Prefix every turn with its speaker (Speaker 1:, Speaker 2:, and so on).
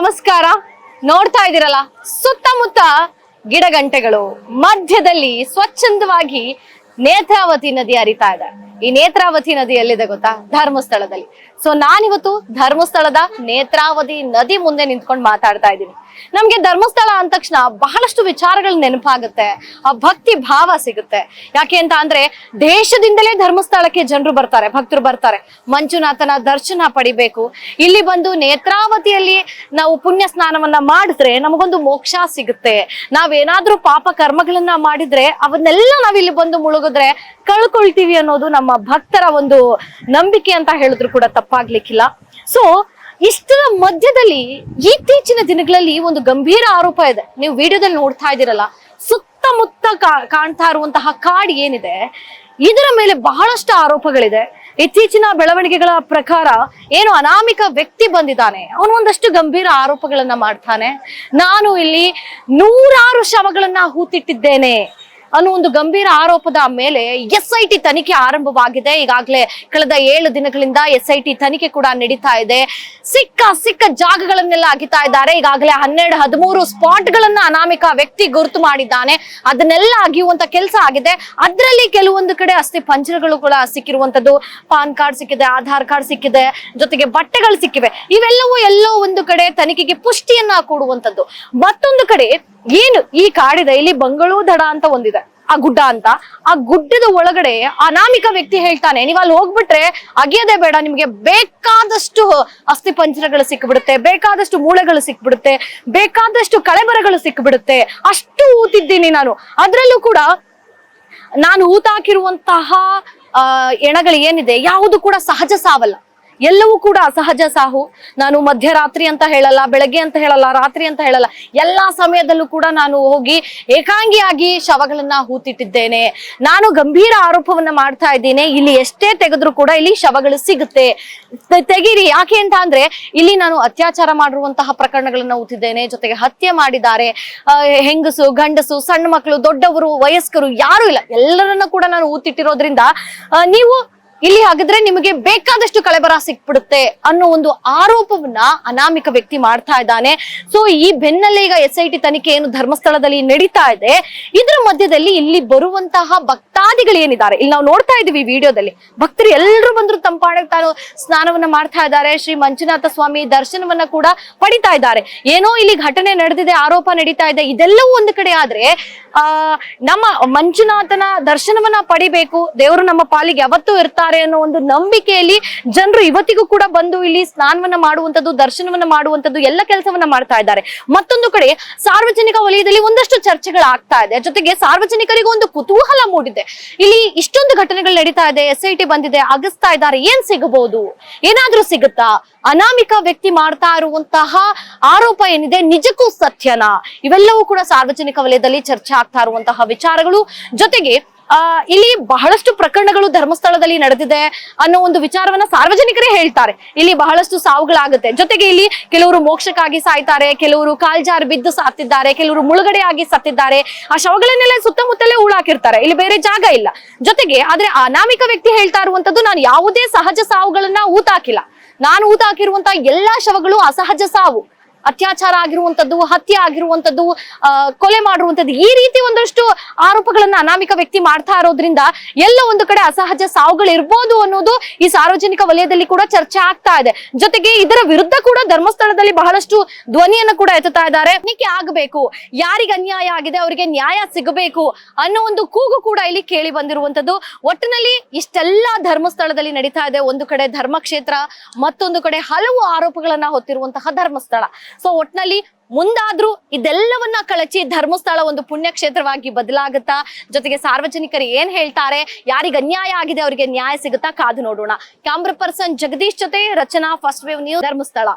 Speaker 1: ನಮಸ್ಕಾರ. ನೋಡ್ತಾ ಇದ್ದೀರಲ್ಲ ಸುತ್ತಮುತ್ತ ಗಿಡಗಂಟೆಗಳು. ಮಧ್ಯದಲ್ಲಿ ಸ್ವಚ್ಛಂದವಾಗಿ ನೇತ್ರಾವತಿ ನದಿ ಹರಿತಾ ಇದೆ. ಈ ನೇತ್ರಾವತಿ ನದಿ ಎಲ್ಲಿದೆ ಗೊತ್ತಾ? ಧರ್ಮಸ್ಥಳದಲ್ಲಿ. ಸೊ ನಾನಿವತ್ತು ಧರ್ಮಸ್ಥಳದ ನೇತ್ರಾವತಿ ನದಿ ಮುಂದೆ ನಿಂತ್ಕೊಂಡು ಮಾತಾಡ್ತಾ ಇದ್ದೀನಿ. ನಮ್ಗೆ ಧರ್ಮಸ್ಥಳ ಅಂದ ತಕ್ಷಣ ಬಹಳಷ್ಟು ವಿಚಾರಗಳು ನೆನಪಾಗುತ್ತೆ. ಆ ಭಕ್ತಿ ಭಾವ ಸಿಗುತ್ತೆ. ಯಾಕೆ ಅಂತ ಅಂದ್ರೆ, ದೇಶದಿಂದಲೇ ಧರ್ಮಸ್ಥಳಕ್ಕೆ ಜನರು ಬರ್ತಾರೆ, ಭಕ್ತರು ಬರ್ತಾರೆ. ಮಂಜುನಾಥನ ದರ್ಶನ ಪಡಿಬೇಕು. ಇಲ್ಲಿ ಬಂದು ನೇತ್ರಾವತಿಯಲ್ಲಿ ನಾವು ಪುಣ್ಯ ಸ್ನಾನವನ್ನ ಮಾಡಿದ್ರೆ ನಮಗೊಂದು ಮೋಕ್ಷ ಸಿಗುತ್ತೆ. ನಾವೇನಾದ್ರೂ ಪಾಪ ಕರ್ಮಗಳನ್ನ ಮಾಡಿದ್ರೆ, ಅವನ್ನೆಲ್ಲ ನಾವಿಲ್ಲಿ ಬಂದು ಮುಳುಗಿದ್ರೆ ಕಳ್ಕೊಳ್ತೀವಿ ಅನ್ನೋದು ನಮ್ಮ ಭಕ್ತರ ಒಂದು ನಂಬಿಕೆ ಅಂತ ಹೇಳಿದ್ರು ಕೂಡ ತಪ್ಪಾಗ್ಲಿಕ್ಕಿಲ್ಲ. ಸೊ ಇಷ್ಟರ ಮಧ್ಯದಲ್ಲಿ ಇತ್ತೀಚಿನ ದಿನಗಳಲ್ಲಿ ಒಂದು ಗಂಭೀರ ಆರೋಪ ಇದೆ. ನೀವು ವಿಡಿಯೋದಲ್ಲಿ ನೋಡ್ತಾ ಇದ್ದೀರಲ್ಲ, ಸುತ್ತಮುತ್ತ ಕಾಣ್ತಾ ಇರುವಂತಹ ಕಾಡ್ ಏನಿದೆ, ಇದರ ಮೇಲೆ ಬಹಳಷ್ಟು ಆರೋಪಗಳಿದೆ. ಇತ್ತೀಚಿನ ಬೆಳವಣಿಗೆಗಳ ಪ್ರಕಾರ ಏನು ಅನಾಮಿಕ ವ್ಯಕ್ತಿ ಬಂದಿದ್ದಾನೆ, ಅವನು ಒಂದಷ್ಟು ಗಂಭೀರ ಆರೋಪಗಳನ್ನ ಮಾಡ್ತಾನೆ. ನಾನು ಇಲ್ಲಿ ನೂರಾರು ಶವಗಳನ್ನ ಹೂತಿಟ್ಟಿದ್ದೇನೆ. ಅನ್ನೋ ಒಂದು ಗಂಭೀರ ಆರೋಪದ ಮೇಲೆ ಎಸ್ ಐ ಟಿ ತನಿಖೆ ಆರಂಭವಾಗಿದೆ. ಈಗಾಗಲೇ ಕಳೆದ ಏಳು ದಿನಗಳಿಂದ ಎಸ್ ಐ ಟಿ ತನಿಖೆ ಕೂಡ ನಡೀತಾ ಇದೆ. ಸಿಕ್ಕ ಸಿಕ್ಕ ಜಾಗಗಳನ್ನೆಲ್ಲ ಅಗಿತಾ ಇದ್ದಾರೆ. ಈಗಾಗಲೇ ಹನ್ನೆರಡು, ಹದಿಮೂರು ಸ್ಪಾಟ್ ಗಳನ್ನ ಅನಾಮಿಕ ವ್ಯಕ್ತಿ ಗುರುತು ಮಾಡಿದ್ದಾನೆ. ಅದನ್ನೆಲ್ಲ ಅಗಿಯುವಂತ ಕೆಲಸ ಆಗಿದೆ. ಅದರಲ್ಲಿ ಕೆಲವೊಂದು ಕಡೆ ಅಸ್ತಿ ಪಂಜರಗಳು ಕೂಡ ಸಿಕ್ಕಿರುವಂತದ್ದು. ಪಾನ್ ಕಾರ್ಡ್ ಸಿಕ್ಕಿದೆ, ಆಧಾರ್ ಕಾರ್ಡ್ ಸಿಕ್ಕಿದೆ, ಜೊತೆಗೆ ಬಟ್ಟೆಗಳು ಸಿಕ್ಕಿವೆ. ಇವೆಲ್ಲವೂ ಎಲ್ಲೋ ಒಂದು ಕಡೆ ತನಿಖೆಗೆ ಪುಷ್ಟಿಯನ್ನ ಕೊಡುವಂತದ್ದು. ಮತ್ತೊಂದು ಕಡೆ ಏನು ಈ ಕಾಡಿದೆ ಇಲ್ಲಿ ಬಂಗಳೂ ದಡ ಅಂತ ಒಂದಿದೆ. ಆ ಗುಡ್ಡ ಅಂತ. ಆ ಗುಡ್ಡದ ಒಳಗಡೆ ಅನಾಮಿಕ ವ್ಯಕ್ತಿ ಹೇಳ್ತಾನೆ, ನೀವು ಅಲ್ಲಿ ಹೋಗ್ಬಿಟ್ರೆ ಅಗಿಯೋದೇ ಬೇಡ, ನಿಮ್ಗೆ ಬೇಕಾದಷ್ಟು ಅಸ್ಥಿ ಪಂಜರಗಳು ಸಿಕ್ಬಿಡುತ್ತೆ, ಬೇಕಾದಷ್ಟು ಮೂಳೆಗಳು ಸಿಕ್ಬಿಡುತ್ತೆ, ಬೇಕಾದಷ್ಟು ಕಳೆಬರಗಳು ಸಿಕ್ಬಿಡುತ್ತೆ. ಅಷ್ಟು ಊತಿದ್ದೀನಿ ನಾನು. ಅದ್ರಲ್ಲೂ ಕೂಡ ನಾನು ಊತಾಕಿರುವಂತಹ ಎಣಗಳು ಏನಿದೆ, ಯಾವುದು ಕೂಡ ಸಹಜ ಸಾವಲ್ಲ. ಎಲ್ಲವೂ ಕೂಡ ಅಸಹಜ ಸಾಹು. ನಾನು ಮಧ್ಯರಾತ್ರಿ ಅಂತ ಹೇಳಲ್ಲ, ಬೆಳಗ್ಗೆ ಅಂತ ಹೇಳಲ್ಲ, ರಾತ್ರಿ ಅಂತ ಹೇಳಲ್ಲ, ಎಲ್ಲಾ ಸಮಯದಲ್ಲೂ ಕೂಡ ನಾನು ಹೋಗಿ ಏಕಾಂಗಿಯಾಗಿ ಶವಗಳನ್ನ ಹೂತಿಟ್ಟಿದ್ದೇನೆ. ನಾನು ಗಂಭೀರ ಆರೋಪವನ್ನ ಮಾಡ್ತಾ ಇದ್ದೀನಿ. ಇಲ್ಲಿ ಎಷ್ಟೇ ತೆಗೆದ್ರು ಕೂಡ ಇಲ್ಲಿ ಶವಗಳು ಸಿಗುತ್ತೆ. ತೆಗೀರಿ. ಯಾಕೆ ಅಂತ ಅಂದ್ರೆ, ಇಲ್ಲಿ ನಾನು ಅತ್ಯಾಚಾರ ಮಾಡಿರುವಂತಹ ಪ್ರಕರಣಗಳನ್ನ ಊತಿದ್ದೇನೆ ಜೊತೆಗೆ ಹತ್ಯೆ ಮಾಡಿದ್ದಾರೆ. ಹೆಂಗಸು, ಗಂಡಸು, ಸಣ್ಣ ಮಕ್ಕಳು, ದೊಡ್ಡವರು, ವಯಸ್ಕರು ಯಾರು ಇಲ್ಲ. ಎಲ್ಲರನ್ನ ಕೂಡ ನಾನು ಊತಿಟ್ಟಿರೋದ್ರಿಂದ ನೀವು ಇಲ್ಲಿ ಹಾಗಿದ್ರೆ ನಿಮಗೆ ಬೇಕಾದಷ್ಟು ಕಳೆಬರ ಸಿಕ್ಬಿಡುತ್ತೆ ಅನ್ನೋ ಒಂದು ಆರೋಪವನ್ನ ಅನಾಮಿಕ ವ್ಯಕ್ತಿ ಮಾಡ್ತಾ ಇದ್ದಾನೆ. ಸೊ ಈ ಬೆನ್ನಲ್ಲೇ ಈಗ ಎಸ್ ಐ ಟಿ ತನಿಖೆ ಏನು ಧರ್ಮಸ್ಥಳದಲ್ಲಿ ನಡೀತಾ ಇದೆ. ಇದ್ರ ಮಧ್ಯದಲ್ಲಿ ಇಲ್ಲಿ ಬರುವಂತಹ ಭಕ್ತಾದಿಗಳು ಏನಿದ್ದಾರೆ? ಇಲ್ಲಿ ನಾವು ನೋಡ್ತಾ ಇದೀವಿ ವಿಡಿಯೋದಲ್ಲಿ. ಭಕ್ತರು ಎಲ್ಲರೂ ಬಂದ್ರು ತಮ್ಮ ಪಾಡಕ್ಕೆ ತಾನು ಸ್ನಾನವನ್ನ ಮಾಡ್ತಾ ಇದ್ದಾರೆ. ಶ್ರೀ ಮಂಜುನಾಥ ಸ್ವಾಮಿ ದರ್ಶನವನ್ನ ಕೂಡ ಪಡಿತಾ ಇದ್ದಾರೆ. ಏನೋ ಇಲ್ಲಿ ಘಟನೆ ನಡೆದಿದೆ, ಆರೋಪ ನಡೀತಾ ಇದೆ. ಇದೆಲ್ಲವೂ ಒಂದು ಕಡೆ ಆದ್ರೆ, ಆ, ನಮ್ಮ ಮಂಜುನಾಥನ ದರ್ಶನವನ್ನ ಪಡಿಬೇಕು. ದೇವರು ನಮ್ಮ ಪಾಲಿಗೆ ಯಾವತ್ತೂ ಇರ್ತಾರೆ ಅನ್ನೋ ಒಂದು ನಂಬಿಕೆಯಲ್ಲಿ ಜನರು ಇವತ್ತಿಗೂ ಕೂಡ ಬಂದು ಇಲ್ಲಿ ಸ್ನಾನವನ್ನ ಮಾಡುವಂತದ್ದು ದರ್ಶನವನ್ನ ಮಾಡುವಂತದ್ದು ಎಲ್ಲ ಕೆಲಸವನ್ನ ಮಾಡ್ತಾ ಇದ್ದಾರೆ. ಮತ್ತೊಂದು ಕಡೆ ಸಾರ್ವಜನಿಕ ವಲಯದಲ್ಲಿ ಒಂದಷ್ಟು ಚರ್ಚೆಗಳಾಗ್ತಾ ಇದೆ. ಜೊತೆಗೆ ಸಾರ್ವಜನಿಕರಿಗೆ ಒಂದು ಕುತೂಹಲ ಮೂಡಿದೆ. ಇಲ್ಲಿ ಇಷ್ಟೊಂದು ಘಟನೆಗಳು ನಡೀತಾ ಇದೆ. ಎಸ್ ಐ ಬಂದಿದೆ. ಅಗಸ್ತಾ ಇದ್ದಾರೆ. ಏನ್ ಸಿಗಬಹುದು? ಏನಾದ್ರೂ ಸಿಗುತ್ತಾ? ಅನಾಮಿಕ ವ್ಯಕ್ತಿ ಮಾಡ್ತಾ ಇರುವಂತಹ ಆರೋಪ ಏನಿದೆ? ನಿಜಕ್ಕೂ ಸತ್ಯನಾ? ಇವೆಲ್ಲವೂ ಕೂಡ ಸಾರ್ವಜನಿಕ ವಲಯದಲ್ಲಿ ಚರ್ಚೆ ಆಗ್ತಾ ಇರುವಂತಹ ವಿಚಾರಗಳು. ಜೊತೆಗೆ ಇಲ್ಲಿ ಬಹಳಷ್ಟು ಪ್ರಕರಣಗಳು ಧರ್ಮಸ್ಥಳದಲ್ಲಿ ನಡೆದಿದೆ ಅನ್ನೋ ಒಂದು ವಿಚಾರವನ್ನ ಸಾರ್ವಜನಿಕರೇ ಹೇಳ್ತಾರೆ. ಇಲ್ಲಿ ಬಹಳಷ್ಟು ಸಾವುಗಳಾಗುತ್ತೆ. ಜೊತೆಗೆ ಇಲ್ಲಿ ಕೆಲವರು ಮೋಕ್ಷಕ್ಕಾಗಿ ಸಾಯ್ತಾರೆ, ಕೆಲವರು ಕಾಲ್ಜಾರ್ ಬಿದ್ದು ಸಾತ್ತಿದ್ದಾರೆ, ಕೆಲವರು ಮುಳುಗಡೆ ಆಗಿ ಸತ್ತಿದ್ದಾರೆ. ಆ ಶವಗಳನ್ನೆಲ್ಲ ಸುತ್ತಮುತ್ತಲೇ ಉಳಾಕಿರ್ತಾರೆ. ಇಲ್ಲಿ ಬೇರೆ ಜಾಗ ಇಲ್ಲ. ಜೊತೆಗೆ ಆದ್ರೆ ಅನಾಮಿಕ ವ್ಯಕ್ತಿ ಹೇಳ್ತಾ ಇರುವಂತದ್ದು ನಾನು ಯಾವುದೇ ಸಹಜ ಸಾವುಗಳನ್ನ ಊತಾಕಿಲ್ಲ. ನಾನು ಊತಾಕಿರುವಂತಹ ಎಲ್ಲಾ ಶವಗಳು ಅಸಹಜ ಸಾವು. ಅತ್ಯಾಚಾರ ಆಗಿರುವಂತದ್ದು, ಹತ್ಯೆ ಆಗಿರುವಂತದ್ದು ಕೊಲೆ ಮಾಡಿರುವಂತದ್ದು ಈ ರೀತಿ ಒಂದಷ್ಟು ಆರೋಪಗಳನ್ನ ಅನಾಮಿಕ ವ್ಯಕ್ತಿ ಮಾಡ್ತಾ ಇರೋದ್ರಿಂದ ಎಲ್ಲ ಒಂದು ಕಡೆ ಅಸಹಜ ಸಾವುಗಳು ಇರ್ಬೋದು ಅನ್ನೋದು ಈ ಸಾರ್ವಜನಿಕ ವಲಯದಲ್ಲಿ ಕೂಡ ಚರ್ಚೆ ಆಗ್ತಾ ಇದೆ. ಜೊತೆಗೆ ಇದರ ವಿರುದ್ಧ ಕೂಡ ಧರ್ಮಸ್ಥಳದಲ್ಲಿ ಬಹಳಷ್ಟು ಧ್ವನಿಯನ್ನು ಕೂಡ ಎತ್ತುತ್ತಾ ಇದ್ದಾರೆ. ತನಿಖೆ ಆಗಬೇಕು. ಯಾರಿಗೆ ಅನ್ಯಾಯ ಆಗಿದೆ, ಅವರಿಗೆ ನ್ಯಾಯ ಸಿಗಬೇಕು ಅನ್ನೋ ಒಂದು ಕೂಗು ಕೂಡ ಇಲ್ಲಿ ಕೇಳಿ ಬಂದಿರುವಂತದ್ದು. ಒಟ್ಟಿನಲ್ಲಿ ಇಷ್ಟೆಲ್ಲ ಧರ್ಮಸ್ಥಳದಲ್ಲಿ ನಡೀತಾ ಇದೆ. ಒಂದು ಕಡೆ ಧರ್ಮಕ್ಷೇತ್ರ, ಮತ್ತೊಂದು ಕಡೆ ಹಲವು ಆರೋಪಗಳನ್ನ ಹೊತ್ತಿರುವಂತಹ ಧರ್ಮಸ್ಥಳ. ಸೊ ಒಟ್ನಲ್ಲಿ ಮುಂದಾದ್ರೂ ಇದೆಲ್ಲವನ್ನ ಕಳಚಿ ಧರ್ಮಸ್ಥಳ ಒಂದು ಪುಣ್ಯಕ್ಷೇತ್ರವಾಗಿ ಬದಲಾಗುತ್ತಾ? ಜೊತೆಗೆ ಸಾರ್ವಜನಿಕರು ಏನ್ ಹೇಳ್ತಾರೆ? ಯಾರಿಗೆ ಅನ್ಯಾಯ ಆಗಿದೆ ಅವರಿಗೆ ನ್ಯಾಯ ಸಿಗುತ್ತಾ? ಕಾದು ನೋಡೋಣ. ಕ್ಯಾಮ್ರಾ ಪರ್ಸನ್ ಜಗದೀಶ್ ಜೊತೆ Rachana First Wave News Dharmasthala.